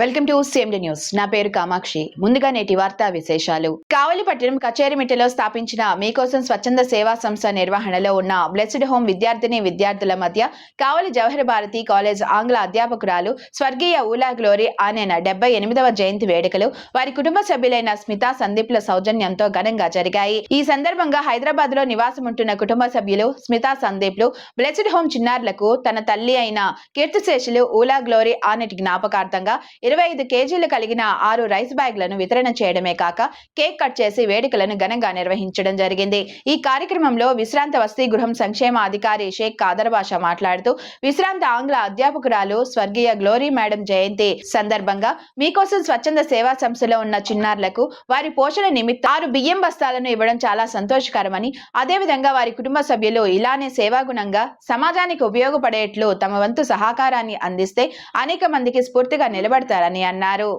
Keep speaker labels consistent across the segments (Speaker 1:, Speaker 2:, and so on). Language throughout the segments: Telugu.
Speaker 1: Welcome to CMD news. నా పేరు కామాక్షి. ముందుగా నేటి వార్తా విశేషాలు. కావలిపట్నం కచేరిమిట్టలో స్థాపించిన మీకోసం స్వచ్ఛంద సేవా సంస్థ నిర్వహణలో ఉన్న బ్లెస్డ్ హోమ్ విద్యార్థిని విద్యార్థుల మధ్య కావలి జవహర్ భారతి కాలేజ్ ఆంగ్ల అధ్యాపకురాలు స్వర్గీయ ఊలా గ్లోరీ ఆనైన డెబ్బై ఎనిమిదవ జయంతి వేడుకలు వారి కుటుంబ సభ్యులైన స్మిత సందీప్ల సౌజన్యంతో ఘనంగా జరిగాయి. ఈ సందర్భంగా హైదరాబాద్లో నివాసం ఉంటున్న కుటుంబ సభ్యులు స్మిత సందీప్లు బ్లెస్డ్ హోమ్ చిన్నారులకు తన తల్లి అయిన కీర్తిశేషులు ఊలా గ్లోరీ ఆనెట్ జ్ఞాపకార్థంగా ఇరవై ఐదు కేజీలు కలిగిన ఆరు రైస్ బ్యాగ్లను వితరణ చేయడమే కాక కేక్ కట్ చేసి వేడుకలను ఘనంగా నిర్వహించడం జరిగింది. ఈ కార్యక్రమంలో విశ్రాంత వసతి గృహం సంక్షేమ అధికారి షేక్ కాదర్ బాషా మాట్లాడుతూ విశ్రాంత ఆంగ్ల అధ్యాపకురాలు స్వర్గీయ గ్లోరీ మేడం జయంతి సందర్భంగా మీకోసం స్వచ్ఛంద సేవా సంస్థలో ఉన్న చిన్నారులకు వారి పోషణ నిమిత్తం ఆరు బియ్యం బస్తాలను ఇవ్వడం చాలా సంతోషకరమని అదేవిధంగా వారి కుటుంబ సభ్యులు ఇలానే సేవాగుణంగా సమాజానికి ఉపయోగపడేట్లు తమ వంతు సహకారాన్ని అందిస్తే అనేక మందికి స్ఫూర్తిగా నిలబడతారు. చేయాలని అన్నారు.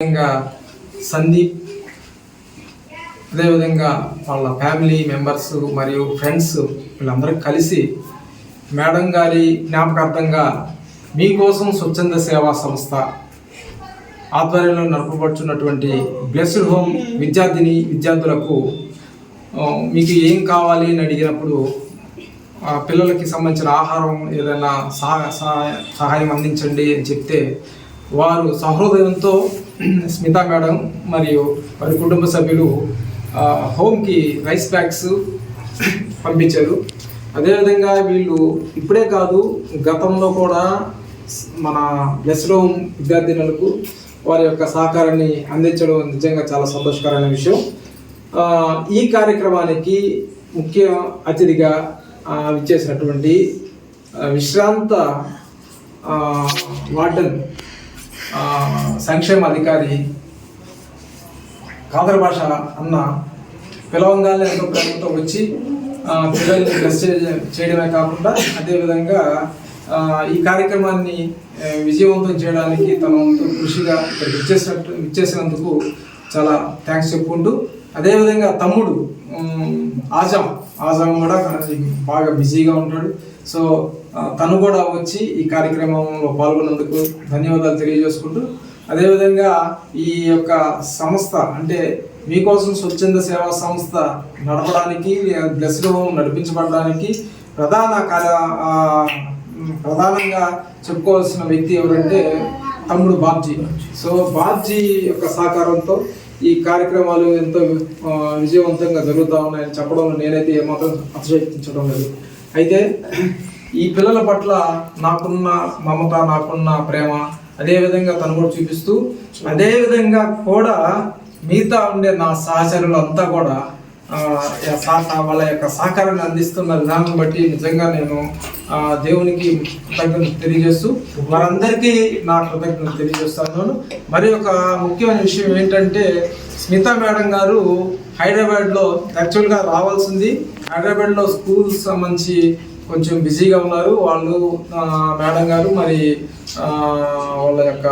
Speaker 2: విధంగా సందీప్ అదేవిధంగా వాళ్ళ ఫ్యామిలీ మెంబర్స్ మరియు ఫ్రెండ్స్ వీళ్ళందరూ కలిసి మేడం గారి జ్ఞాపకార్థంగా మీకోసం స్వచ్ఛంద సేవా సంస్థ ఆధ్వర్యంలో నడపబడుచున్నటువంటి బ్లెస్డ్ హోమ్ విద్యార్థిని విద్యార్థులకు మీకు ఏం కావాలి అని అడిగినప్పుడు పిల్లలకి సంబంధించిన ఆహారం ఏదైనా సహాయ సహాయం అందించండి అని చెప్తే వారు సహృదయంతో స్మితా మేడం మరియు వారి కుటుంబ సభ్యులు హోమ్కి రైస్ బ్యాగ్స్ పంపించారు. అదేవిధంగా వీళ్ళు ఇప్పుడే కాదు గతంలో కూడా మన బ్లెస్డ్ హోమ్ విద్యార్థినులకు వారి యొక్క సహకారాన్ని అందించడం నిజంగా చాలా సంతోషకరమైన విషయం. ఈ కార్యక్రమానికి ముఖ్య అతిథిగా విచ్చేసినటువంటి విశ్రాంత వార్డన్ సంక్షేమ అధికారి కాదర్ భాష అన్న పిలవంగానే ఎంతో ప్రేమతో వచ్చి పిల్లల్ని డ్రెస్ చేయడమే కాకుండా అదేవిధంగా ఈ కార్యక్రమాన్ని విజయవంతం చేయడానికి తన కృషిగా ఇక్కడ ఇచ్చేసినట్టు ఇచ్చేసినందుకు చాలా థ్యాంక్స్ చెప్పుకుంటూ అదేవిధంగా తమ్ముడు ఆజాం ఆజం కూడా తనకి బాగా బిజీగా ఉంటాడు. సో తను కూడా వచ్చి ఈ కార్యక్రమంలో పాల్గొన్నందుకు ధన్యవాదాలు తెలియజేసుకుంటూ అదేవిధంగా ఈ యొక్క సంస్థ అంటే మీకోసం స్వచ్ఛంద సేవా సంస్థ నడపడానికి దశలో నడిపించబడడానికి ప్రధాన కార్య ప్రధానంగా చెప్పుకోవాల్సిన వ్యక్తి ఎవరంటే తమ్ముడు బాబ్జీ. సో బాబ్జీ యొక్క సహకారంతో ఈ కార్యక్రమాలు ఎంతో విజయవంతంగా జరుగుతూ ఉన్నాయని చెప్పడంలో నేనైతే ఏమాత్రం అతిశక్తించడం లేదు. అయితే ఈ పిల్లల పట్ల నాకున్న మమత నాకున్న ప్రేమ అదే విధంగా తను కూడా చూపిస్తూ అదేవిధంగా కూడా మిగతా ఉండే నా సహచరులంతా కూడా వాళ్ళ యొక్క సహకారాన్ని అందిస్తున్న విధానం బట్టి నిజంగా నేను దేవునికి కృతజ్ఞత తెలియజేస్తూ వారందరికీ నా కృతజ్ఞత తెలియజేస్తున్నాను. మరి ఒక ముఖ్యమైన విషయం ఏంటంటే స్మితా మేడం గారు హైదరాబాద్లో యాక్చువల్గా రావాల్సింది. హైదరాబాద్లో స్కూల్స్ సంబంధించి కొంచెం బిజీగా ఉన్నారు. వాళ్ళు మేడం గారు మరి వాళ్ళ యొక్క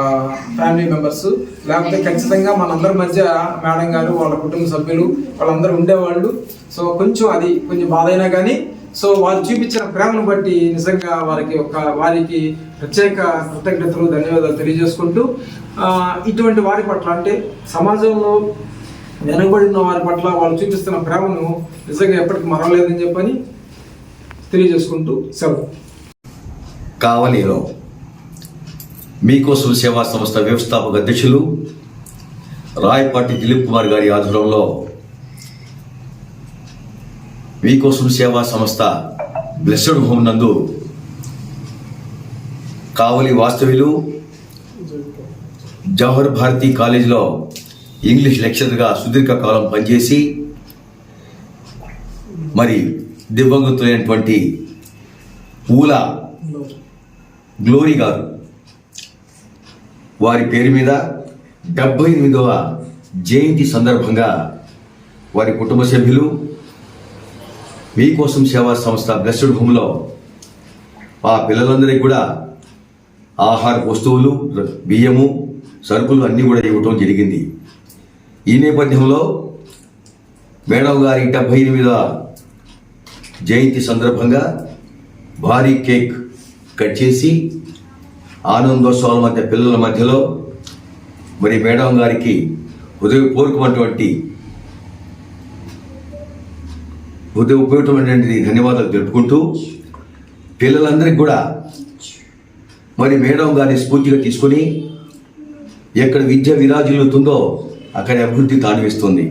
Speaker 2: ఫ్యామిలీ మెంబర్స్. లేకపోతే ఖచ్చితంగా మనందరి మధ్య మేడం గారు వాళ్ళ కుటుంబ సభ్యులు వాళ్ళందరూ ఉండేవాళ్ళు. సో కొంచెం అది కొంచెం బాధ అయినా కానీ సో వాళ్ళు చూపించిన ప్రేమను బట్టి నిజంగా వారికి ఒక వారికి ప్రత్యేక కృతజ్ఞతలు ధన్యవాదాలు తెలియజేసుకుంటూ ఇటువంటి వారి పట్ల అంటే సమాజంలో వెనకబడిన వారి పట్ల వాళ్ళు చూపిస్తున్న ప్రేమను నిజంగా ఎప్పటికీ మరవలేదని చెప్పని తెలియజేసుకుంటూ సెలవు.
Speaker 3: కావలిలో మీకోసం సేవా సంస్థ వ్యవస్థాపక అధ్యక్షులు రాయపాటి దిలీప్ కుమార్ గారి ఆధ్వర్యంలో మీకోసం సేవా సంస్థ బ్లెస్డ్ హోమ్ నందు కావలి వాస్తవ్యులు జవహర్ భారతి కాలేజీలో ఇంగ్లీష్ లెక్చరర్గా సుదీర్ఘ కాలం పనిచేసి మరి దివ్యంగతులైనటువంటి పూల గ్లోరీ గారు. వారి పేరు మీద డెబ్బై ఎనిమిదవ జయంతి సందర్భంగా వారి కుటుంబ సభ్యులు మీకోసం సేవా సంస్థ బ్లెస్డ్ హోమ్లో ఆ పిల్లలందరికీ కూడా ఆహార వస్తువులు బియ్యము సరుకులు అన్నీ కూడా ఇవ్వటం జరిగింది. ఈ నేపథ్యంలో మేడం గారి డెబ్బై ఎనిమిదవ జయంతి సందర్భంగా భారీ కేక్ కట్ చేసి ఆనందోత్సవాల మధ్య పిల్లల మధ్యలో మరి మేడం గారికి హృదయపూర్వకమైనటువంటి హృదయపూర్వకమైనటువంటి ధన్యవాదాలు తెలుపుకుంటూ పిల్లలందరికీ కూడా మరి మేడం గారిని స్ఫూర్తిగా తీసుకొని ఎక్కడ విద్య విరాజిల్లుతుందో అక్కడ అభివృద్ధి తాండవిస్తుంది